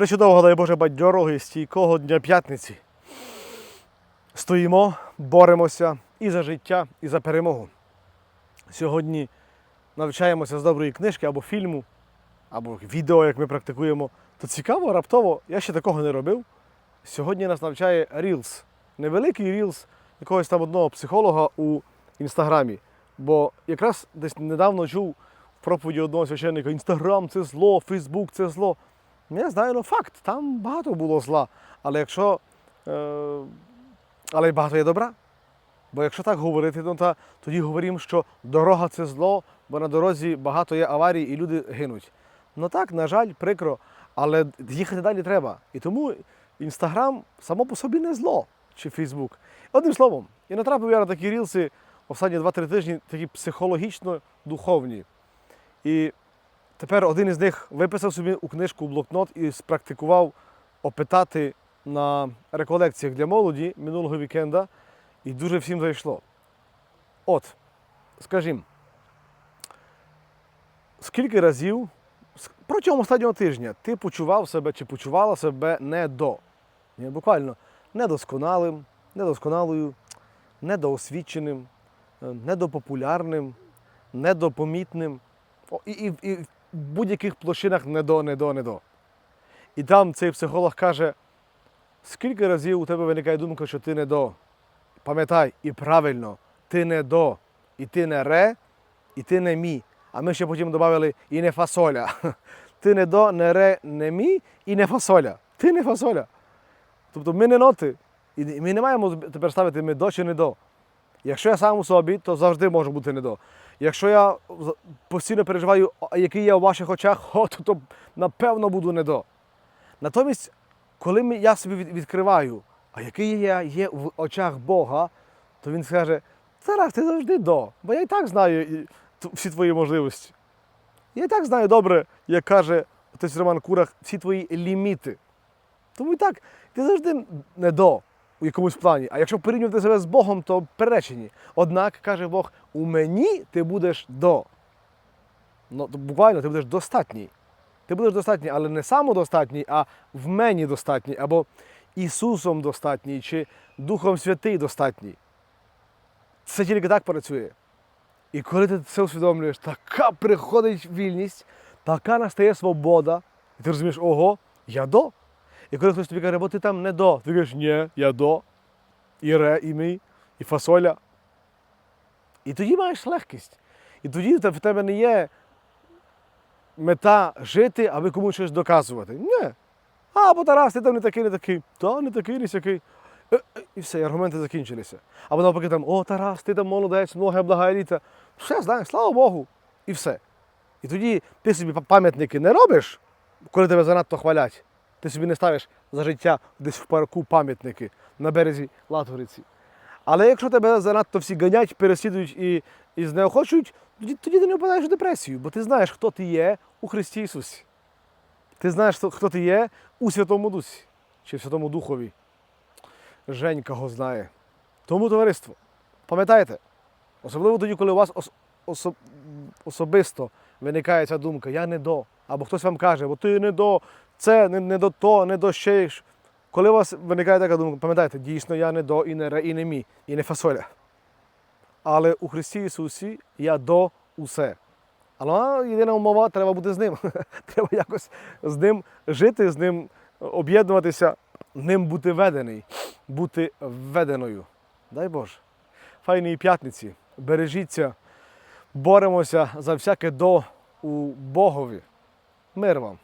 Причудового, дай Боже, бадьорого і стійкого дня п'ятниці. Стоїмо, боремося і за життя, і за перемогу. Сьогодні навчаємося з доброї книжки або фільму, або відео, як ми практикуємо. То цікаво, раптово, я ще такого не робив. Сьогодні нас навчає Reels. Невеликий Reels якогось там одного психолога у інстаграмі. Бо якраз десь недавно чув в проповіді одного священника: Інстаграм це зло, Фейсбук це зло. Я знаю, ну факт, там багато було зла. Але якщо. Е, але й багато є добра. Бо якщо так говорити, ну, то тоді говоримо, що дорога це зло, бо на дорозі багато є аварій і люди гинуть. Ну так, на жаль, прикро, але їхати далі треба. І тому інстаграм само по собі не зло чи Фейсбук. Одним словом, і натрапив я на такі рілси останні 2-3 тижні, такі психологічно-духовні. І тепер один із них виписав собі у книжку блокнот і спрактикував опитати на реколекціях для молоді минулого вікенда, і дуже всім зайшло. От, скажімо, скільки разів протягом останнього тижня ти почував себе чи почувала себе не до, Ні, буквально недосконалим, недосконалою, недоосвіченим, е, недопопулярним, недопомітним. І, і, і будь-яких площинах не до, не до, не до. І там цей психолог каже, скільки разів у тебе виникає думка, що ти не до. Пам'ятай, і правильно, ти не до, і ти не ре, і ти не мі. А ми ще потім додали і не фасоля. Ти не до, не ре, не мі і не фасоля. Ти не фасоля. Тобто ми не ноти. І ми не маємо тепер ставити ми до чи не до. Якщо я сам у собі, то завжди можу бути не до. Якщо я постійно переживаю, який я у ваших очах, то, то напевно буду не до. Натомість, коли я собі відкриваю, а який я є в очах Бога, то він скаже, зараз ти завжди до, бо я і так знаю всі твої можливості. Я і так знаю добре, як каже отець Роман Курах, всі твої ліміти. Тому і так, ти завжди не до у якомусь плані. А якщо порівнювати себе з Богом, то перечені. Однак, каже Бог, у мені ти будеш до. Ну, буквально ти будеш достатній. Ти будеш достатній, але не самодостатній, а в мені достатній, або Ісусом достатній, чи Духом Святий достатній. Це тільки так працює. І коли ти це усвідомлюєш, така приходить вільність, така настає свобода, і ти розумієш, ого, я до. І коли хтось тобі каже, бо ти там не до, ти кажеш, ні, я до, і ре, і мій, і фасоля. І тоді маєш легкість. І тоді в тебе не є мета жити, аби комусь щось доказувати. Ні. А, бо Тарас, ти там не такий, не такий. Та, не такий, не сякий. Е, е, І все, і аргументи закінчилися. Або навпаки там, о, Тарас, ти там молодець, много блага еліта. Все, знаєш, слава Богу. І все. І тоді ти собі пам'ятники не робиш, коли тебе занадто хвалять. Ти собі не ставиш за життя десь в парку пам'ятники на березі Латгориці. Але якщо тебе занадто всі ганять, переслідують і, і знеохочують, тоді, тоді ти не впадаєш в депресію, бо ти знаєш, хто ти є у Христі Ісусі. Ти знаєш, хто- ти є у Святому Дусі чи в Святому Духові. Женька його знає. Тому товариство, пам'ятайте, особливо тоді, коли у вас ос- осо- особисто виникає ця думка, я не до. Або хтось вам каже, бо ти не до це, не, не до то, не до ще. Коли у вас виникає така думка, пам'ятайте, дійсно я не до і не ре, і не мі, і не фасоля. Але у Христі Ісусі я до усе. Але єдина умова, треба бути з ним. треба якось з ним жити, з ним об'єднуватися, ним бути ведений, бути веденою. Дай Боже. Файної п'ятниці. Бережіться, боремося за всяке до у Богові. Мир вам!